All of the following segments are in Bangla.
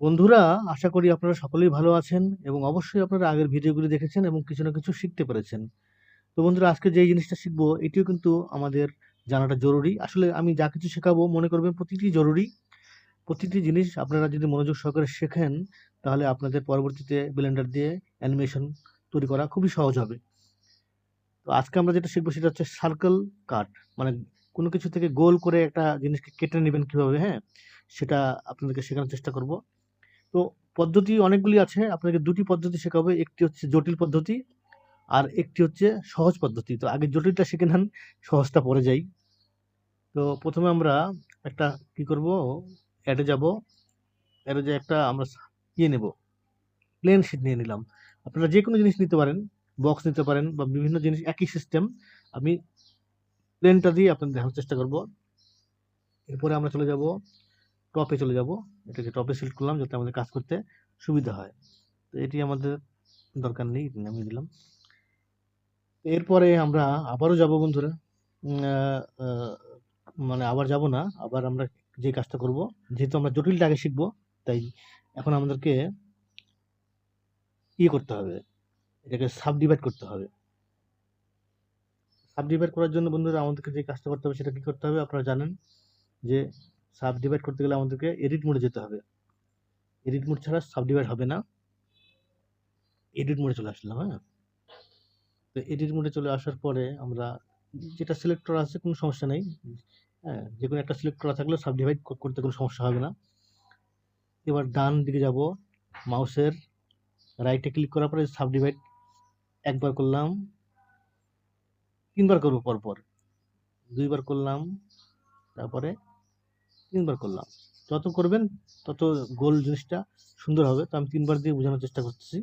বন্ধুরা, আশা করি আপনারা সকলেই ভালো আছেন এবং অবশ্যই আপনারা আগের ভিডিওগুলি দেখেছেন এবং কিছু না কিছু শিখতে পেরেছেন। তো বন্ধুরা, আজকে যে জিনিসটা শিখব, এটিও কিন্তু আমাদের জানাটা জরুরি। আসলে আমি যা কিছু শেখাবো, মনে করবেন প্রতিটি জরুরি। প্রতিটি জিনিস আপনারা যদি মনোযোগ সহকারে শেখেন, তাহলে আপনাদের পরবর্তীতে ব্লেন্ডার দিয়ে অ্যানিমেশন তৈরি করা খুবই সহজ হবে। তো আজকে আমরা যেটা শিখব, সেটা হচ্ছে সার্কেল কাট মানে কোনো কিছু থেকে গোল করে একটা জিনিসকে কেটে নেবেন কীভাবে হ্যাঁ? সেটা আপনাদেরকে শেখানোর চেষ্টা করব। তো পদ্ধতি অনেকগুলি আছে, আপনাকে দুটি পদ্ধতি শেখাবে, একটি হচ্ছে জটিল পদ্ধতি আর একটি হচ্ছে সহজ পদ্ধতি। তো আগে জটিলটা শিখে নেন, সহজটা পরে যাই। তো প্রথমে আমরা একটা কি করব, অ্যাডে যাব। অ্যাডে যে একটা আমরা ইয়ে নেব, প্লেন শিট নিয়ে নিলাম। আপনারা যে কোনো জিনিস নিতে পারেন, বক্স নিতে পারেন বা বিভিন্ন জিনিস, একই সিস্টেম। আমি প্লেনটা দিয়ে আপনাদের দেখানোর চেষ্টা করব। এরপরে আমরা চলে যাব টপে চলে যাব। এটাকে টপে সিলেক্ট করলাম যাতে আমাদের কাজ করতে সুবিধা হয়। তো এটি আমাদের দরকার নেই নামিয়ে দিলাম। এরপরে আমরা আবারও যাব বন্ধুরা। মানে আবার যাব না, আবার আমরা যে কাজটা করব, যেহেতু আমরা জটিলটা আগে শিখব, তাই এখন আমাদেরকে ইয়ে করতে হবে। এটাকে সাব ডিভাইড করতে হবে। সাব ডিভাইড করার জন্য বন্ধুরা আমাদেরকে যে কাজটা করতে হবে সেটা কি করতে হবে আপনারা জানেন যে সাব ডিভাইড করতে গেলে আমাদেরকে এডিট মোডে যেতে হবে। এডিট মোড ছাড়া সাব ডিভাইড হবে না। এডিট মোডে চলে আসলাম হ্যাঁ? তো এডিট মোডে চলে আসার পরে আমরা যেটা সিলেক্টর আছে কোনো সমস্যা নেই। হ্যাঁ যে কোনো একটা সিলেক্ট করা থাকলেও সাব ডিভাইড করতে কোনো সমস্যা হবে না। এবার ডান দিকে যাব, মাউসের রাইটে ক্লিক করার পরে সাব ডিভাইড একবার করলাম, তিনবার করব পরপর। দুইবার করলাম, তারপরে তিনবার করলাম। যত করবেন, তত গোল জিনিসটা সুন্দর হবে। তো আমি তিনবার দিয়ে বোঝানোর চেষ্টা করতেছি।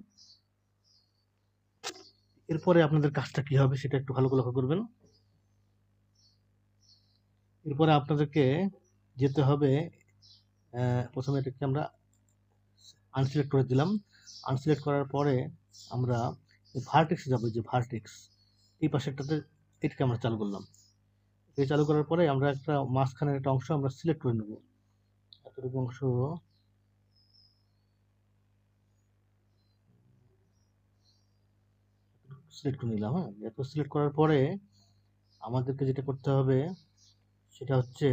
এরপরে আপনাদের কাজটা কি হবে সেটা একটু ভালো করে লক্ষ্য করবেন। এরপরে আপনাদেরকে যেতে হবে প্রথমে এটাকে আমরা আনসিলেক্ট করে দিলাম। আনসিলেক্ট করার পরে আমরা ভার্টেক্সে যাব যে ভার্টেক্স এই পাশেরটাতে এটাকে আমরা চালু করলাম। এই চালু করার পরে আমরা একটা মাঝখানের একটা অংশ আমরা সিলেক্ট করে নেব। এতটুকু অংশ। সিলেক্ট করে নিলাম হ্যাঁ? এত সিলেক্ট করার পরে আমাদেরকে যেটা করতে হবে, সেটা হচ্ছে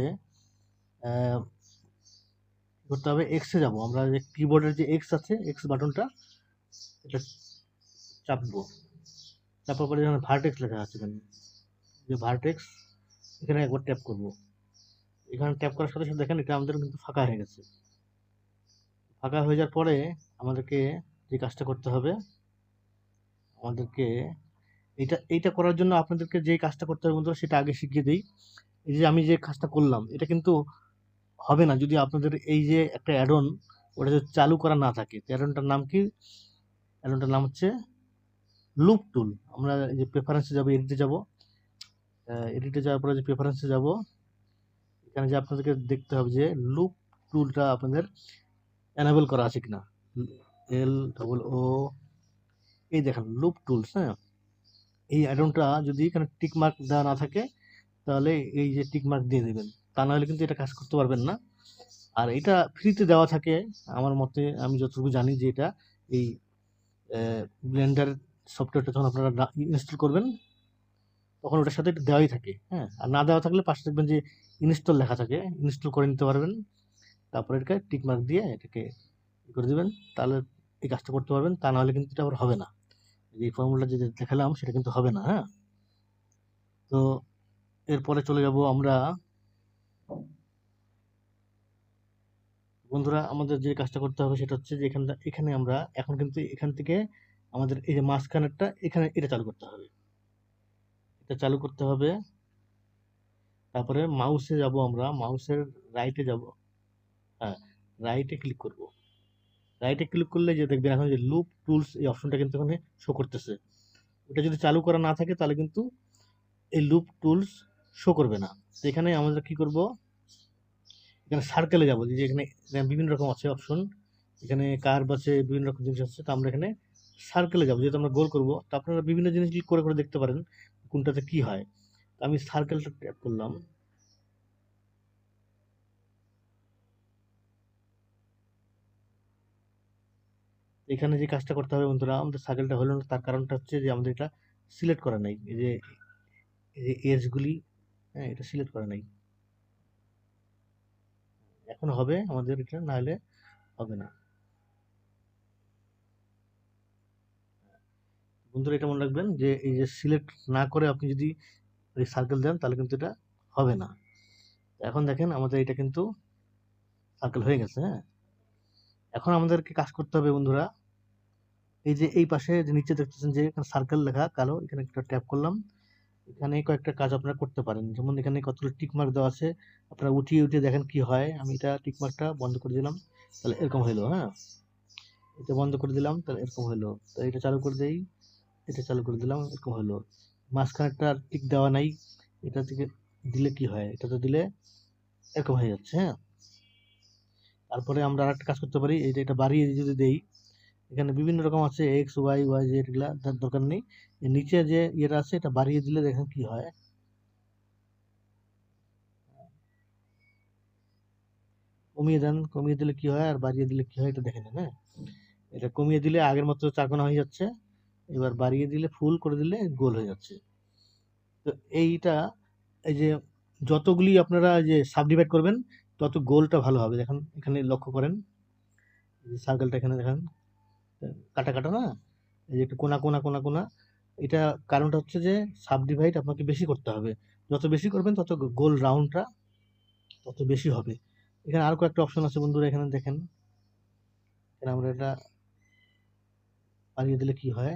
করতে হবে? এক্সে যাব। আমরা যে কিবোর্ডের যে এক্স আছে এক্স বাটনটা, এটা চাপবো। চাপার পরে যেখানে ভার্টেক্স লেখা আছে এখানে যে ভার্টেক্স এখানে একবার ট্যাপ করব। এখানে ট্যাপ করার সাথে সাথে দেখেন এটা আমাদের কিন্তু ফাঁকা হয়ে গেছে। ফাঁকা হয়ে যাওয়ার পরে আমাদেরকে যে কাজটা করতে হবে, আমাদেরকে এইটা এইটা করার জন্য আপনাদেরকে যে কাজটা করতে হবে বন্ধুরা, সেটা আগে শিখিয়ে দিই। এই যে আমি যে কাজটা করলাম, এটা কিন্তু হবে না। যদি আপনাদের এই যে একটা অ্যাডন ওটা যদি চালু করা না থাকে অ্যাডনটার নাম কি? অ্যাডনটার নাম হচ্ছে লুপ টুল আমরা যে প্রেফারেন্সে যাব এডিটে যাব। এডিটে যাওয়ার পরে যে প্রেফারেন্সে যাব, এখানে যে আপনাদেরকে দেখতে হবে যে লুপ টুলটা আপনাদের এনাবেল করা আছে কিনা। এল ডবল ও এই দেখেন লুপ টুলস হ্যাঁ? এই অ্যাডনটা যদি এখানে টিক মার্ক দেওয়া না থাকে, তাহলে এই যে টিক মার্ক দিয়ে দেবেন। তা নাহলে কিন্তু এটা কাজ করতে পারবেন না। আর এটা ফ্রিতে দেওয়া থাকে, আমার মতে, আমি যতটুকু জানি যে এটা এই ব্লেন্ডার সফটওয়্যারটা যখন আপনারা ইনস্টল করবেন তখন ওটার সাথে এটা দেওয়াই থাকে হ্যাঁ? আর না দেওয়া থাকলে পাশে দেখবেন যে ইনস্টল লেখা থাকে ইনস্টল করে নিতে পারবেন। তারপরে এটাকে টিকমার্ক দিয়ে এটাকে করে দেবেন, তাহলে এই কাজটা করতে পারবেন, তা নাহলে কিন্তু এটা আবার হবে না। এই ফর্মুলা যে দেখালাম, সেটা কিন্তু হবে না হ্যাঁ? তো এরপরে চলে যাব আমরা। বন্ধুরা, আমাদের যে কাজটা করতে হবে সেটা হচ্ছে যে এখানটা, এখানে আমরা, এখন কিন্তু এখান থেকে আমাদের এই যে মাঝখানেরটা, এখানে এটা চালু করতে হবে। এটা চালু করতে হবে। তারপরে মাউসে যাব আমরা। মাউসের রাইটে যাব। হ্যাঁ রাইটে ক্লিক করব। রাইটে ক্লিক করলে যে দেখবেন এখন যে লুপ টুলস এই অপশনটা কিন্তু এখানে শো করতেছে। ওটা যদি চালু করা না থাকে তাহলে কিন্তু এই লুপ টুলস শো করবে না। তো এখানে আমরা কি করব? এখানে সার্কেলে যাব। যে এখানে বিভিন্ন রকম আছে অপশন এখানে কার্ভ আছে, বিভিন্ন রকম জিনিস আছে। তো আমরা এখানে সার্কেলে যাব, যেহেতু আমরা গোল করব, তো আপনারা বিভিন্ন জিনিস করে করে দেখতে পারেন কোনটাতে কি হয়। তো আমি সার্কেলটা ট্যাপ করলাম। এখানে যে কাজটা করতে হবে বন্ধুরা, আমাদের সার্কেলটা হলো না, তার কারণটা হচ্ছে যে আমাদের এটা সিলেক্ট করা নাই। এই যে এই যে এজগুলি হ্যাঁ এটা সিলেক্ট করা নাই। এখন হবে আমাদের এটা না হলে হবে না। বন্ধুরা, এটা মনে রাখবেন যে, এই যে সিলেক্ট না করে আপনি যদি এই সার্কেল দেন, তাহলে কিন্তু এটা হবে না। এখন দেখেন আমাদের এটা কিন্তু সার্কেল হয়ে গেছে হ্যাঁ? এখন আমাদেরকে কাজ করতে হবে বন্ধুরা, এই যে এই পাশে যে নিচে দেখতেছেন যে এখানে সার্কেল লেখা কালো, এখানে একটা ট্যাপ করলাম। এখানে কয়েকটা কাজ আপনারা করতে পারেন। যেমন এখানে কতগুলো টিকমার্ক দেওয়া আছে, আপনারা উঠিয়ে উঠিয়ে দেখেন কি হয়। আমি এটা টিকমার্কটা বন্ধ করে দিলাম, তাহলে এরকম হইল হ্যাঁ? এটা বন্ধ করে দিলাম, তাহলে এরকম হইল। তো এটা চালু করে দেই। এটা চালু করে দিলাম, এরকম হলো। মাঝখানেরটা টিক দেওয়া নাই, এটা থেকে দিলে কি হয়? এটা তো দিলে এরকম হয়ে যাচ্ছে হ্যাঁ? তারপরে আমরা আরেকটা কাজ করতে পারি, এই যে এটা বাড়িয়ে যদি দেই, এখানে বিভিন্ন রকম আছে এক্স ওয়াই ওয়াই জেড এগুলা তার দরকার নেই। নিচে যে ইয়েটা আছে, এটা বাড়িয়ে দিলে দেখেন কি হয়। কমিয়ে দেন, কমিয়ে দিলে কি হয়, আর বাড়িয়ে দিলে কি হয়, এটা দেখে নেন হ্যাঁ? এটা কমিয়ে দিলে আগের মতো চারকোনা হয়ে যাচ্ছে। এবার বাড়িয়ে দিলে, ফুল করে দিলে গোল হয়ে যাচ্ছে। তো এইটা, এই যে যতগুলি আপনারা যে সাবডিভাইড করবেন, তত গোলটা ভালো হবে। দেখেন, এখানে লক্ষ্য করেন। সার্কেলটা এখানে দেখেন। কাটা কাটা না? এই যে একটু কোনা কোনা কোনা কোনা। এটা কারণটা হচ্ছে যে সাবডিভাইড আপনাকে বেশি করতে হবে। যত বেশি করবেন, তত গোল রাউন্ডটা তত বেশি হবে। এখানে আর কয়েকটা অপশন আছে বন্ধুরা, এখানে দেখেন। এখানে আমরা এটা বাড়িয়ে দিলে কি হয়?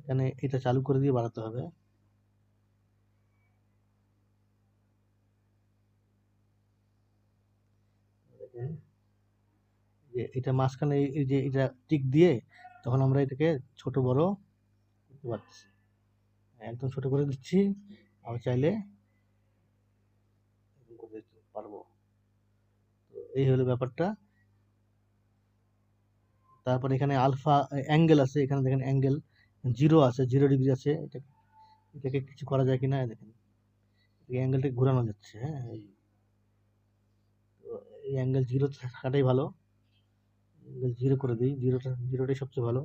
এখানে এটা চালু করে দিয়ে বাড়াতে হবে। যে এটা মাঝখানে এই- যে এটা টিক দিয়ে তখন আমরা এটাকে ছোট বড় করতে পারছি একদম ছোট করে দিচ্ছি। আবার চাইলে পারব। তো এই হলো ব্যাপারটা। তারপর এখানে আলফা, অ্যাঙ্গেল আছে। এখানে দেখেন অ্যাঙ্গেল। জিরো আছে জিরো ডিগ্রি আছে, এটা এটাকে কিছু করা যায় কিনা দেখেন। এই অ্যাঙ্গেলটা ঘোরানো যাচ্ছে হ্যাঁ এই। এই অ্যাঙ্গেল জিরো থাকাটাই ভালো। অ্যাঙ্গেল জিরো করে দিই জিরোটা জিরোটাই সবচেয়ে ভালো।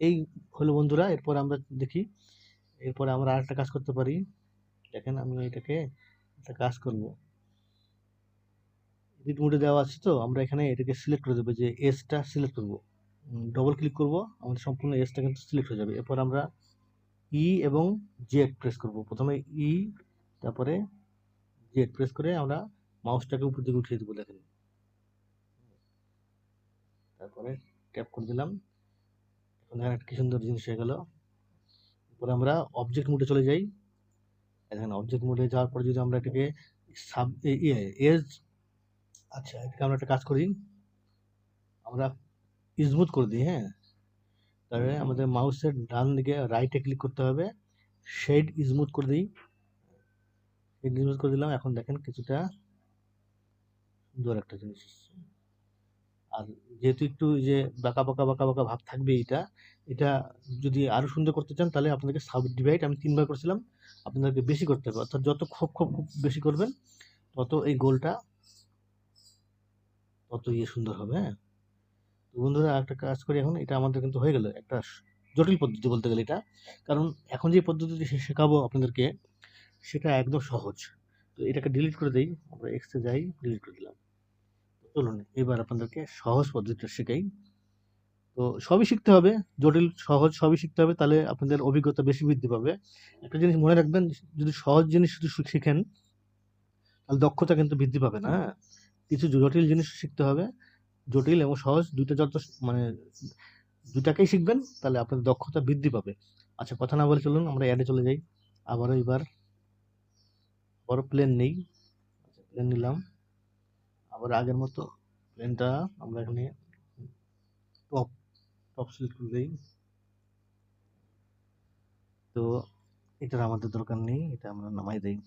এই হলো বন্ধুরা, এরপর আমরা দেখি, এরপরে আমরা আরেকটা কাজ করতে পারি। দেখেন আমি এটাকে একটা কাজ করব। এডিট মোডে দেওয়া আছে তো, আমরা এখানে এটাকে সিলেক্ট করে দেবো যে এসটা সিলেক্ট করব। ডবল ক্লিক করব, আমাদের সম্পূর্ণ এসটা কিন্তু সিলেক্ট হয়ে যাবে। এরপর আমরা ই এবং জেড প্রেস করব। প্রথমে ই তারপরে জেড প্রেস করে আমরা মাউসটাকে উপর দিকে উঠিয়ে দেবো, দেখেন। তারপরে ট্যাপ করে দিলাম। এখন এখানে একটা কি সুন্দর জিনিস হয়ে গেল। এরপরে আমরা অবজেক্ট মোডে চলে যাই। দেখেন অবজেক্ট মোডে যাওয়ার পরে যদি আমরা এটাকে সাব এজ আচ্ছা এটাকে আমরা একটা কাজ করি আমরা স্মুথ করে দিই হ্যাঁ? তাহলে আমাদের মাউসের ডান দিকে রাইটে ক্লিক করতে হবে। শেড স্মুথ করে দিই। শেড স্মুথ করে দিলাম। এখন দেখেন কিছুটা সুন্দর একটা জিনিস আর যেহেতু একটু যে বাঁকা বাঁকা বাঁকা বাঁকা ভাব থাকবে এটা এটা যদি আরও সুন্দর করতে চান তাহলে আপনাদেরকে সাব ডিভাইড আমি তিনবার করেছিলাম। আপনাদেরকে বেশি করতে হবে। অর্থাৎ যত খুব খুব খুব বেশি করবেন তত এই গোলটা তত ইয়ে সুন্দর হবে হ্যাঁ? তো বন্ধুরা একটা কাজ করি এখন, এটা আমাদের কিন্তু হয়ে গেল একটা জটিল পদ্ধতি বলতে গেলে এটা। কারণ এখন যে পদ্ধতিটি শেখাবো আপনাদেরকে, সেটা একদম সহজ। তো এটাকে ডিলিট করে দেই, আমরা এক্সে যাই ডিলিট করে দিলাম। চলুন, এবার আপনাদেরকে সহজ পদ্ধতিটা শেখাই। তো সবই শিখতে হবে, জটিল, সহজ, সবই শিখতে হবে, তাহলে আপনাদের অভিজ্ঞতা বেশি বৃদ্ধি পাবে। একটা জিনিস মনে রাখবেন, যদি সহজ জিনিস শুধু শিখেন, তাহলে দক্ষতা কিন্তু বৃদ্ধি পাবে না হ্যাঁ? কিছু জটিল জিনিস শিখতে হবে। জটিল এবং সহজ দুইটা যত মানে দুটাকেই শিখবেন, তাহলে আপনার দক্ষতা বৃদ্ধি পাবে। আচ্ছা কথা না বলে চলুন, আমরা অ্যাডে চলে যাই। আবারও এবার বড় প্লেন নেই। আচ্ছা প্লেন নিলাম। আবার আগের মতো প্লেনটা আমরা এখানে টপ টপ সিলেক্ট করে দিই। তো এটার আমাদের দরকার নেই, এটা আমরা নামাই দিই।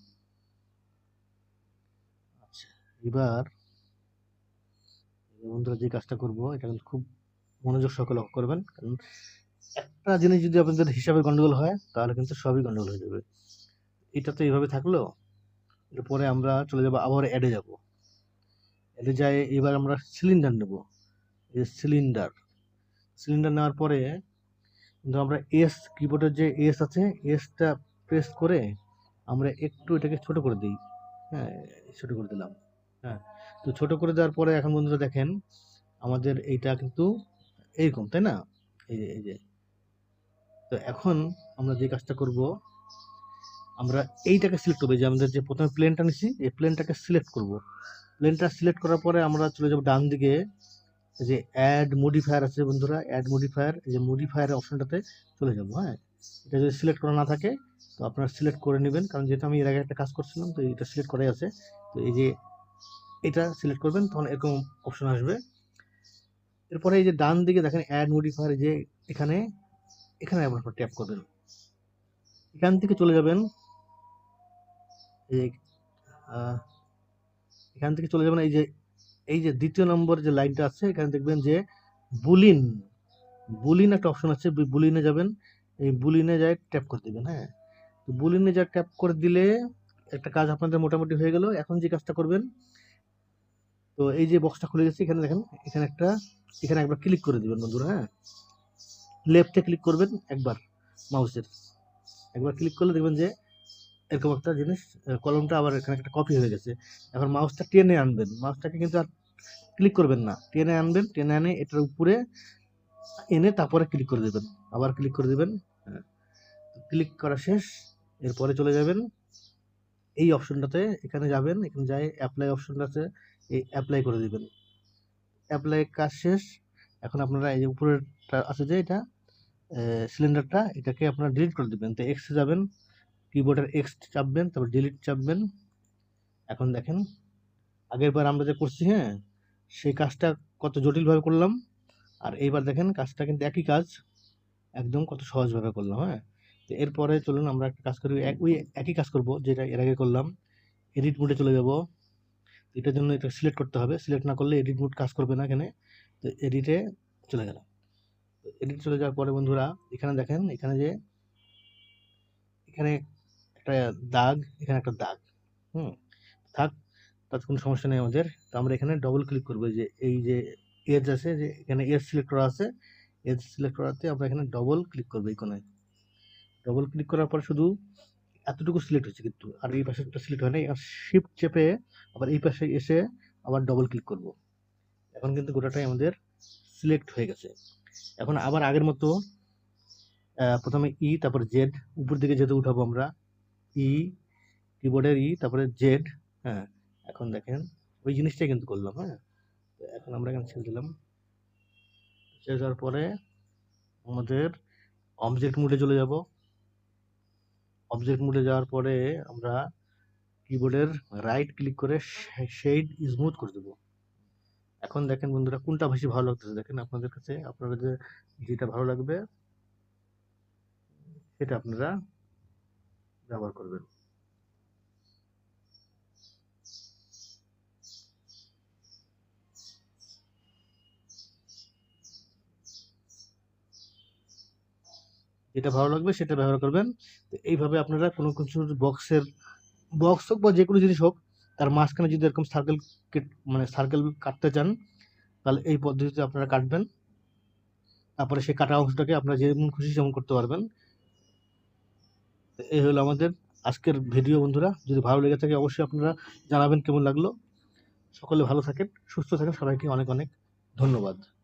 আচ্ছা এবার বন্ধুরা যে কাজটা করব, এটা কিন্তু খুব মনোযোগ সহকারে লক্ষ্য করবেন। কারণ একটা জিনিস যদি আপনাদের হিসাবে গন্ডগোল হয়, তাহলে কিন্তু সবই গন্ডগোল হয়ে যাবে। এটা তো এইভাবে থাকল, এরপরে আমরা চলে যাব আবার অ্যাডে যাব। এটা যায় এবার আমরা সিলিন্ডার নেব। এই সিলিন্ডার সিলিন্ডার নেওয়ার পরে কিন্তু আমরা এস কিবোর্ডের যে এস আছে এসটা প্রেস করে আমরা একটু এটাকে ছোট করে দিই। হ্যাঁ ছোট করে দিলাম। হ্যাঁ তো ছোট করে দেওয়ার পরে এখন বন্ধুরা দেখেন, আমাদের এইটা কিন্তু এইরকম, তাই না? এই যে এই যে। তো এখন আমরা যে কাজটা করব, আমরা এইটাকে সিলেক্ট করব যে আমাদের যে প্রথমে প্লেনটা নিছি, এই প্লেনটাকে সিলেক্ট করব। প্লেনটা সিলেক্ট করার পরে আমরা চলে যাব ডান দিকে যে অ্যাড মডিফায়ার আছে বন্ধুরা অ্যাড মডিফায়ার এই যে মডিফায়ার অপশনটাতে চলে যাব হ্যাঁ? এটা যদি সিলেক্ট করা না থাকে, তো আপনারা সিলেক্ট করে নেবেন, কারণ যেহেতু আমি এর আগে একটা কাজ করছিলাম, তো এটা সিলেক্ট করাই আছে। তো এই যে এটা সিলেক্ট করবেন, তখন এরকম অপশন আসবে। এরপরে এই যে ডান দিকে দেখেন অ্যাড মডিফায়ার যে এখানে এখানে আপনার ট্যাপ করবেন। এখান থেকে চলে যাবেন, এই এখান থেকে চলে যাবেন, এই যে এই যে দ্বিতীয় নম্বর যে লাইনটা আছে, এখানে দেখবেন যে বুলিন বুলিন একটা অপশন আছে বুলিনে যাবেন, এই বুলিনে যায় ট্যাপ করে দিবেন হ্যাঁ। তো বুলিনে যা ট্যাপ করে দিলে একটা কাজ আপনাদের মোটামুটি হয়ে গেল। এখন যে কাজটা করবেন তো এই যে বক্সটা খুলে গেছে, এখানে দেখেন, এখানে একটা, এখানে একবার ক্লিক করে দিবেন বন্ধুরা হ্যাঁ? লেফটে ক্লিক করবেন একবার মাউসের একবার ক্লিক করলে দেখবেন যে এরকম একটা জিনিস কলমটা আবার এখানে একটা কপি হয়ে গেছে। এখন মাউসটা টেনে আনবেন। মাউসটাকে কিন্তু আর ক্লিক করবেন না। টেনে আনবেন, টেনে আনে এটার উপরে এনে তারপরে ক্লিক করে দেবেন। আবার ক্লিক করে দেবেন ক্লিক করা শেষ, এরপরে চলে যাবেন। এই অপশনটাতে এখানে যাবেন, এখানে যাই অ্যাপ্লাই অপশনটা আছে এই অ্যাপ্লাই করে দিবেন। অ্যাপ্লাই কাজ শেষ। এখন আপনারা এই যে উপরেরটা আছে যে এটা সিলিন্ডারটা এটাকে আপনারা ডিলিট করে দিবেন। তো এক্সে যাবেন কিবোর্ডের এক্স চাপবেন, তারপর ডিলিট চাপবেন। এখন দেখেন, আগের বার আমরা যে করছি হ্যাঁ সেই কাজটা কত জটিলভাবে করলাম। আর এইবার দেখেন, কাজটা কিন্তু একই কাজ, একদম কত সহজভাবে করলাম হ্যাঁ। তো এরপরে চলুন, আমরা একটা কাজ করি ওই একই কাজ করব, যেটা এর আগে করলাম। এডিট মোডে চলে যাব। এটার জন্য এটা সিলেক্ট করতে হবে। সিলেক্ট না করলে এডিট মোড কাজ করবে না এখানে। তো এডিটে চলে গেলাম। এডিট চলে যাওয়ার পরে বন্ধুরা, এখানে দেখেন, এখানে যে, এখানে একটা দাগ, এখানে একটা দাগ। হুম, থাক, তাতে কোনো সমস্যা নেই আমাদের। তো আমরা এখানে ডবল ক্লিক করব। যে, এই যে এজ আছে, যে এখানে এজ সিলেক্ট করা আছে এজ সিলেক্ট করাতে আমরা এখানে ডবল ক্লিক করব এই কোনায় ডবল ক্লিক করার পর শুধু এতটুকু সিলেক্ট হচ্ছে কিন্তু। আর এই পাশেটা সিলেক্ট হয় না শিফট চেপে আবার এই পাশে এসে আবার ডবল ক্লিক করব। এখন কিন্তু গোটাটাই আমাদের সিলেক্ট হয়ে গেছে। এখন আবার আগের মতো প্রথমে ই তারপরে জেড উপর দিকে যেহেতু উঠাবো আমরা ই কিবোর্ডের ই তারপরে জেড হ্যাঁ এখন দেখেন, ওই জিনিসটাই কিন্তু করলাম হ্যাঁ। এখন আমরা এখানে ছেড়ে দিলাম। ছেড়ে দেওয়ার পরে আমাদের অবজেক্ট মুডে চলে যাব। অবজেক্ট মোডে যাওয়ার পরে আমরা কিবোর্ডের রাইট ক্লিক করে শেড স্মুথ করে দেবো। এখন দেখেন বন্ধুরা কোনটা বেশি ভালো লাগতেছে? দেখেন আপনাদের কাছে আপনারা যে যেটা ভালো লাগবে, সেটা আপনারা ব্যবহার করবেন। যেটা ভালো লাগবে সেটা ব্যবহার করবেন। তো এইভাবে আপনারা কোনো কিছু বক্সের, বক্স হোক বা যে কোনো জিনিস হোক, তার মাঝখানে যদি এরকম সার্কেল মানে সার্কেল কাটতে চান, তাহলে এই পদ্ধতিতে আপনারা কাটবেন। তারপরে সেই কাটা অংশটাকে আপনারা যেমন খুশি তেমন করতে পারবেন। এই হলো আমাদের আজকের ভিডিও বন্ধুরা। যদি ভালো লেগে থাকে অবশ্যই আপনারা জানাবেন কেমন লাগল। সকলে ভালো থাকেন, সুস্থ থাকেন। সবাইকে অনেক অনেক ধন্যবাদ।